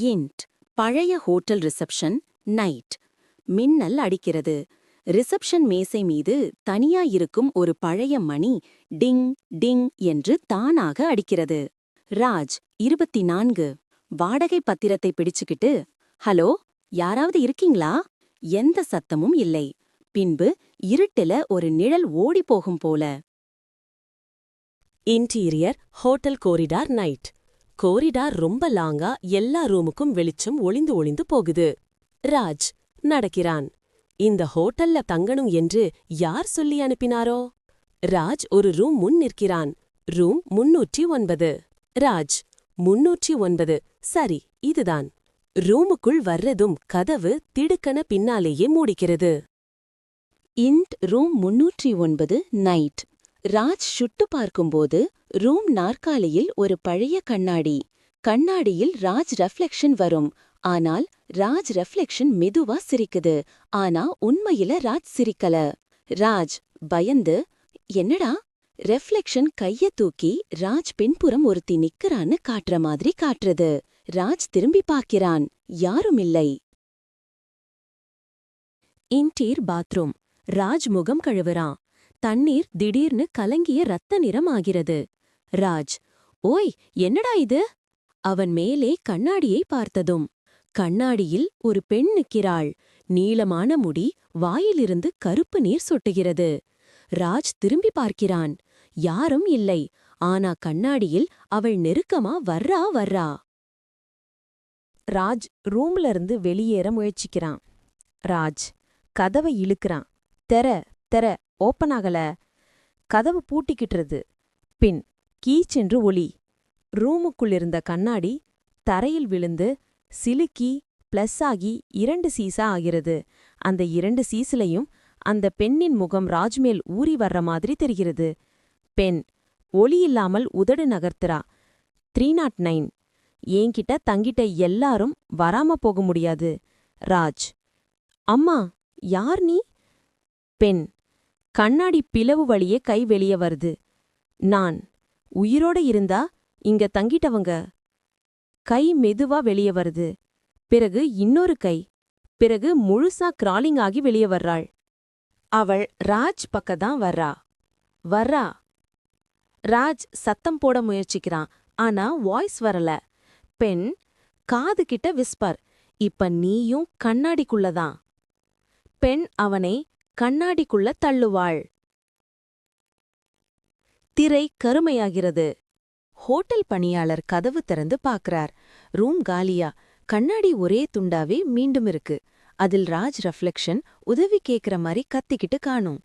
Int பழைய hotel reception night. மின்னல் அடிக்கிறது. ரிசப்ஷன் மேசை மீது தனியா இருக்கும் ஒரு பழைய மணி டிங் டிங் என்று தானாக அடிக்கிறது. ராஜ் இருபத்தி நான்கு வாடகை பத்திரத்தை பிடிச்சுக்கிட்டு ஹலோ யாராவது இருக்கீங்களா? எந்த சத்தமும் இல்லை. பின்பு இருட்டுல ஒரு நிழல் ஓடி போகும் போல. Interior hotel corridor night. Corridor ரொம்ப லாங்கா எல்லா ரூமுக்கும் வெளிச்சம் ஒளிந்து ஒளிந்து போகுது. ராஜ் நடக்கிறான். இந்த ஹோட்டல்ல தங்கணும் என்று யார் சொல்லி அனுப்பினாரோ? ராஜ் ஒரு ரூம் முன் நிற்கிறான். ரூம் முன்னூற்றி ஒன்பது. ராஜ் முன்னூற்றி ஒன்பது. சரி இதுதான். ரூமுக்குள் வர்றதும் கதவு திடுக்கன பின்னாலேயே மூடிக்கிறது. இன்ட் ரூம் முன்னூற்றி ஒன்பது நைட் ராஜ் சுட்டு பார்க்கும்போது ரூம் நாற்காலியில் ஒரு பழைய கண்ணாடி. கண்ணாடியில் ராஜ் ரெஃப்ளெக்ஷன் வரும். ஆனால் ராஜ் ரெஃப்ளெக்ஷன் மெதுவா சிரிக்குது. ஆனா உண்மையில ராஜ் சிரிக்கல. ராஜ் பயந்து என்னடா? ரெஃப்ளெக்ஷன் கைய தூக்கி ராஜ் பின்புறம் ஒருத்தி நிக்கறான்னு காட்டுற மாதிரி காட்டுறது. ராஜ் திரும்பி பார்க்கிறான். யாரும் இல்லை இன்டீர் பாத்ரூம் ராஜ் முகம் கழுவுறான். தண்ணீர் திடீர்னு கலங்கிய ரத்த நிறம் ஆகிறது ராஜ் ஓய் என்னடா இது? அவன் மேலே கண்ணாடியை பார்த்ததும் கண்ணாடியில் ஒரு பெண் நிற்கிறாள். நீளமான முடி வாயிலிருந்து கருப்பு நீர் சொட்டுகிறது. ராஜ் திரும்பி பார்க்கிறான். யாரும் இல்லை. ஆனா கண்ணாடியில் அவள் நெருக்கமா வர்றா வர்றா. ராஜ் ரூம்ல இருந்து வெளியேற முயற்சிக்கிறான். ராஜ் கதவை இழுக்கிறான். தெர தெர ஓப்பன் ஆகல. கதவு பூட்டிக்கிட்டுறது பின் கீச்சென்று ஒளி ரூமுக்குள் இருந்த கண்ணாடி தரையில் விழுந்து சிலுக்கி பிளஸ் ஆகி இரண்டு சீசா ஆகிறது. அந்த இரண்டு சீசிலையும் அந்த பெண்ணின் முகம் ராஜ்மேல் ஊறி வர்ற மாதிரி தெரிகிறது. பெண் ஒளி இல்லாமல் உதடு நகர்த்துறா. த்ரீ நாட் நைன் என்கிட்ட தங்கிட்ட எல்லாரும் வராம போக முடியாது. ராஜ். அம்மா யார் நீ? பெண் கண்ணாடி பிளவு வழியே கை வெளிய வருது. நான் உயிரோட இருந்தா இங்க தங்கிட்டவங்க. கை மெதுவா வெளிய வருது. பிறகு இன்னொரு கை. பிறகு முழுசா கிராலிங் ஆகி வெளிய வர்றாள். அவள் ராஜ் பக்கத்தான் வர்றா. வர்றா. ராஜ் சத்தம் போட முயற்சிக்கிறான். ஆனா வாய்ஸ் வரல. பெண் காது கிட்ட விஸ்பர் இப்ப நீயும் கண்ணாடிக்குள்ளதான். பெண் அவனை கண்ணாடிக்குள்ள தள்ளுவாள். திரை கருமையாகிறது. ஹோட்டல் பணியாளர் கதவு திறந்து பாக்குறார் ரூம் காலியா. கண்ணாடி ஒரே துண்டாவே மீண்டும் இருக்கு. அதில் ராஜ் ரெஃப்ளெக்ஷன் உதவி கேக்குற மாதிரி கத்திக்கிட்டு காணும்.